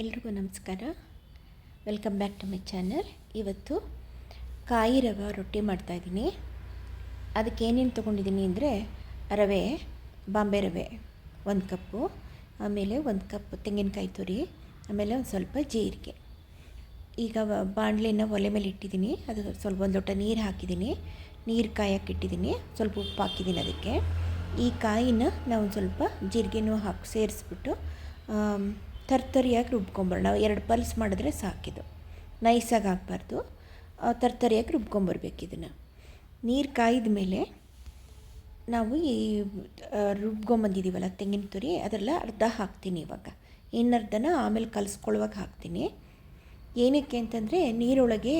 ಎಲ್ರಿಗೂ ನಮಸ್ಕಾರ. Welcome back to my channel ಇವತ್ತು ಕಾಯಿ ರವೆ ರೊಟ್ಟಿ ಮಾಡ್ತಾಯಿದ್ದೀನಿ ಅದಕ್ಕೆ ಏನೇನು ತೊಗೊಂಡಿದ್ದೀನಿ ಅಂದರೆ ರವೆ, ಬಾಂಬೆ ರವೆ ಒಂದು ಕಪ್ಪು, ಆಮೇಲೆ ಒಂದು ಕಪ್ ತೆಂಗಿನಕಾಯಿ ತುರಿ, ಆಮೇಲೆ ಒಂದು ಸ್ವಲ್ಪ ಜೀರಿಗೆ. ಈಗ ಬಾಣಲೆನ ಒಲೆ ಮೇಲೆ ಇಟ್ಟಿದ್ದೀನಿ. ಅದು ಸ್ವಲ್ಪ ಒಂದು ಲೋಟ ನೀರು ಹಾಕಿದ್ದೀನಿ. ನೀರು ಕಾಯಕ್ಕೆ ಇಟ್ಟಿದ್ದೀನಿ. ಸ್ವಲ್ಪ ಉಪ್ಪು ಹಾಕಿದ್ದೀನಿ ಅದಕ್ಕೆ. ಈ ಕಾಯಿನ ನಾವು ಸ್ವಲ್ಪ ಜೀರಿಗೆನೂ ಹಾಕಿ ಸೇರಿಸ್ಬಿಟ್ಟು ತರ್ತರಿಯಾಗಿ ರುಬ್ಕೊಂಬರೋಣ. ನಾವು ಎರಡು ಪಲ್ಸ್ ಮಾಡಿದ್ರೆ ಸಾಕಿದು ನೈಸಾಗಿ ಹಾಕ್ಬಾರ್ದು ತರ್ತರಿಯಾಗಿ ರುಬ್ಕೊಂಬರ್ಬೇಕು ಇದನ್ನು. ನೀರು ಕಾಯಿದ ಮೇಲೆ ನಾವು ಈ ರುಬ್ಕೊಂಬಂದಿದ್ದೀವಲ್ಲ ತೆಂಗಿನ ತುರಿ ಅದೆಲ್ಲ ಅರ್ಧ ಹಾಕ್ತೀನಿ ಇವಾಗ. ಇನ್ನರ್ಧನ ಆಮೇಲೆ ಕಲಿಸ್ಕೊಳ್ಳುವಾಗ ಹಾಕ್ತೀನಿ. ಏನಕ್ಕೆ ಅಂತಂದರೆ ನೀರೊಳಗೆ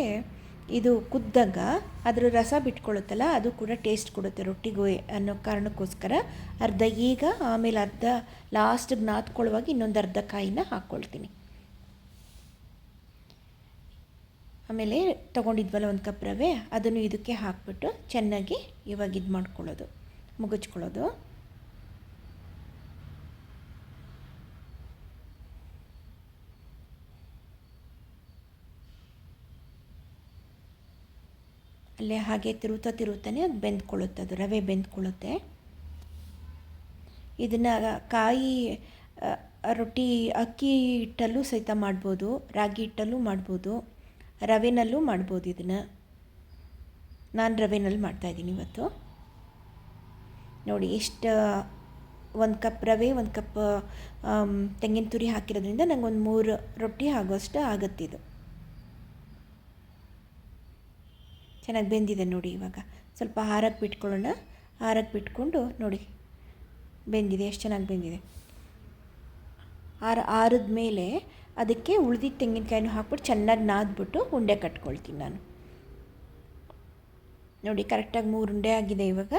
ಇದು ಕುದ್ದಾಗ ಅದರ ರಸ ಬಿಟ್ಕೊಳ್ಳುತ್ತಲ್ಲ ಅದು ಕೂಡ ಟೇಸ್ಟ್ ಕೊಡುತ್ತೆ ರೊಟ್ಟಿಗೂ ಅನ್ನೋ ಕಾರಣಕ್ಕೋಸ್ಕರ. ಅರ್ಧ ಈಗ, ಆಮೇಲೆ ಅರ್ಧ ಲಾಸ್ಟಿಗೆ ನಾದ್ಕೊಳ್ಳುವಾಗ ಇನ್ನೊಂದು ಅರ್ಧ ಕಾಯಿನ ಹಾಕ್ಕೊಳ್ತೀನಿ. ಆಮೇಲೆ ತೊಗೊಂಡಿದ್ವಲ್ಲ ಒಂದು ಕಪ್ ರವೆ ಅದನ್ನು ಇದಕ್ಕೆ ಹಾಕ್ಬಿಟ್ಟು ಚೆನ್ನಾಗಿ ಇವಾಗ ಇದು ಮಾಡ್ಕೊಳ್ಳೋದು ಮುಗಿಸ್ಕೊಳ್ಳೋದು ಅಲ್ಲೇ ಹಾಗೆ ತಿರುತ್ತಾ ತಿರುತ್ತಾನೆ ಅದು ಬೆಂದ್ಕೊಳ್ಳುತ್ತೆ, ಅದು ರವೆ ಬೆಂದ್ಕೊಳ್ಳುತ್ತೆ. ಇದನ್ನು ಕಾಯಿ ರೊಟ್ಟಿ ಅಕ್ಕಿ ಹಿಟ್ಟಲ್ಲೂ ಸಹಿತ ಮಾಡ್ಬೋದು, ರಾಗಿ ಹಿಟ್ಟಲ್ಲೂ ಮಾಡ್ಬೋದು, ರವೆನಲ್ಲೂ ಮಾಡ್ಬೋದು ಇದನ್ನು. ನಾನು ರವೆನಲ್ಲಿ ಮಾಡ್ತಾಯಿದ್ದೀನಿ ಇವತ್ತು. ನೋಡಿ, ಎಷ್ಟು, ಒಂದು ಕಪ್ ರವೆ, ಒಂದು ಕಪ್ ತೆಂಗಿನ ತುರಿ ಹಾಕಿರೋದ್ರಿಂದ ನಂಗೆ ಒಂದು ಮೂರು ರೊಟ್ಟಿ ಆಗೋಷ್ಟು ಆಗುತ್ತಿದು ಚೆನ್ನಾಗಿ ಬೆಂದಿದೆ ನೋಡಿ ಇವಾಗ. ಸ್ವಲ್ಪ ಹಾರಕ್ಕೆ ಬಿಟ್ಕೊಳ್ಳೋಣ. ಹಾರಕ್ಕೆ ಬಿಟ್ಕೊಂಡು ನೋಡಿ. ಬೆಂದಿದೆ, ಎಷ್ಟು ಚೆನ್ನಾಗಿ ಬೆಂದಿದೆ. ಆರ ಆರಿದ ಮೇಲೆ ಅದಕ್ಕೆ ಉಳಿದಿದ್ದ ತೆಂಗಿನಕಾಯಿನೂ ಹಾಕ್ಬಿಟ್ಟು ಚೆನ್ನಾಗಿ ನಾದ್ಬಿಟ್ಟು ಉಂಡೆ ಕಟ್ಕೊಳ್ತೀನಿ ನಾನು. ನೋಡಿ ಕರೆಕ್ಟಾಗಿ ಮೂರು ಉಂಡೆ ಆಗಿದೆ ಇವಾಗ.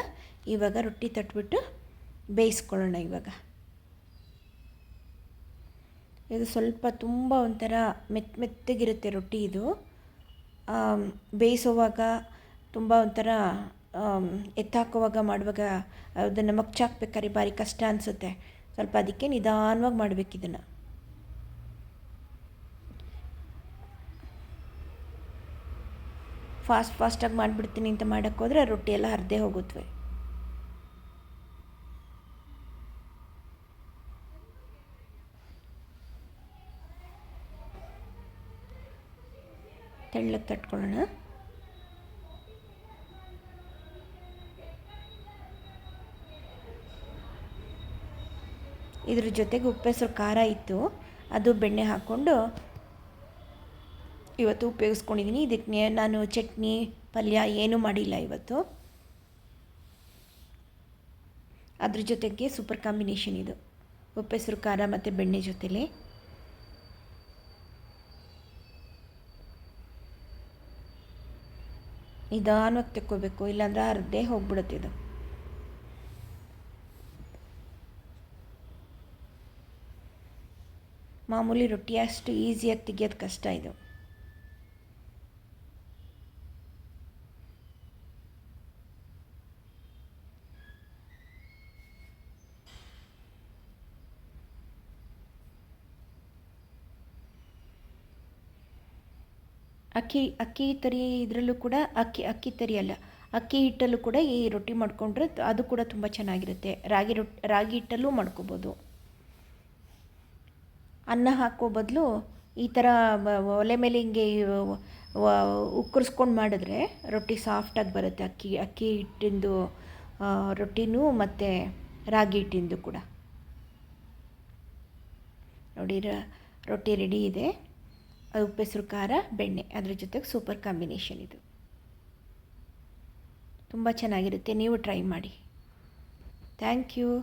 ಇವಾಗ ರೊಟ್ಟಿ ತಟ್ಬಿಟ್ಟು ಬೇಯಿಸ್ಕೊಳ್ಳೋಣ ಇವಾಗ. ಇದು ಸ್ವಲ್ಪ ತುಂಬ ಒಂಥರ ಮೆತ್ತ ಮೆತ್ತಗಿರುತ್ತೆ ರೊಟ್ಟಿ ಇದು. ಬೇಯಿಸೋವಾಗ ತುಂಬ ಒಂಥರ ಎತ್ತಾಕುವಾಗ ಮಾಡುವಾಗ ಅದನ್ನು ಮಗ್ಚಾಕ್ಬೇಕಾದ್ರೆ ಭಾರಿ ಕಷ್ಟ ಅನಿಸುತ್ತೆ. ಸ್ವಲ್ಪ ಅದಕ್ಕೆ ನಿಧಾನವಾಗಿ ಮಾಡಬೇಕು ಇದನ್ನು. ಫಾಸ್ಟ್, ಫಾಸ್ಟಾಗಿ ಮಾಡಿಬಿಡ್ತೀನಿ ಅಂತ ಮಾಡೋಕ್ಕೋದ್ರೆ ರೊಟ್ಟಿ ಎಲ್ಲ ಹರಿದೇ ಹೋಗುತ್ತವೆ ತೆಳ್ಳಗೆ ತಟ್ಕೊಳ್ಳೋಣ ಇದ್ರ ಜೊತೆಗೆ ಉಪ್ಪೆಸರು ಖಾರ ಇತ್ತು. ಅದು ಬೆಣ್ಣೆ ಹಾಕ್ಕೊಂಡು ಇವತ್ತು ಉಪಯೋಗಿಸ್ಕೊಂಡಿದ್ದೀನಿ ಇದಕ್ಕೆ ನಾನು ಚಟ್ನಿ, ಪಲ್ಯ ಏನೂ ಮಾಡಿಲ್ಲ ಇವತ್ತು. ಅದ್ರ ಜೊತೆಗೆ ಸೂಪರ್ ಕಾಂಬಿನೇಷನ್ ಇದು. ಉಪ್ಪೆಸರು ಖಾರ ಮತ್ತು ಬೆಣ್ಣೆ ಜೊತೆಲಿ. ನಿಧಾನವಾಗಿ ತೆಕ್ಕೋಬೇಕು ಇಲ್ಲಾಂದ್ರೆ ಅರ್ಧೇ ಹೋಗ್ಬಿಡುತ್ತೆ ಇದು. ಮಾಮೂಲಿ ರೊಟ್ಟಿ ಅಷ್ಟು ಈಸಿಯಾಗಿ ತೆಗಿಯೋದು ಕಷ್ಟ ಇದು. ಅಕ್ಕಿ ಅಕ್ಕಿ ತರಿ ಇದರಲ್ಲೂ ಕೂಡ ಅಕ್ಕಿ ಅಕ್ಕಿ ತರಿ ಅಲ್ಲ, ಅಕ್ಕಿ ಹಿಟ್ಟಲ್ಲೂ ಕೂಡ ಈ ರೊಟ್ಟಿ ಮಾಡಿಕೊಂಡ್ರೆ ಅದು ಕೂಡ ತುಂಬ ಚೆನ್ನಾಗಿರುತ್ತೆ. ರಾಗಿ ರೊಟ್ಟಿ ರಾಗಿ ಹಿಟ್ಟಲ್ಲೂ ಮಾಡ್ಕೋಬೋದು. ಅನ್ನ ಹಾಕೋ ಬದಲು ಈ ಥರ ಒಲೆ ಮೇಲೆ ಹಿಂಗೆ ಉಕ್ಕರ್ಸ್ಕೊಂಡು ಮಾಡಿದ್ರೆ ರೊಟ್ಟಿ ಸಾಫ್ಟಾಗಿ ಬರುತ್ತೆ ಅಕ್ಕಿ ಅಕ್ಕಿ ಹಿಟ್ಟಿಂದು ರೊಟ್ಟಿನೂ ಮತ್ತು ರಾಗಿ ಹಿಟ್ಟಿಂದು ಕೂಡ. ನೋಡಿ ರೊಟ್ಟಿ ರೆಡಿ ಇದೆ. ಉಪ್ಪೆಸರು, ಖಾರ, ಬೆಣ್ಣೆ. ಅದರ ಜೊತೆಗೆ ಸೂಪರ್ ಕಾಂಬಿನೇಷನ್ ಇದು. ತುಂಬ ಚೆನ್ನಾಗಿರುತ್ತೆ. ನೀವು ಟ್ರೈ ಮಾಡಿ. Thank you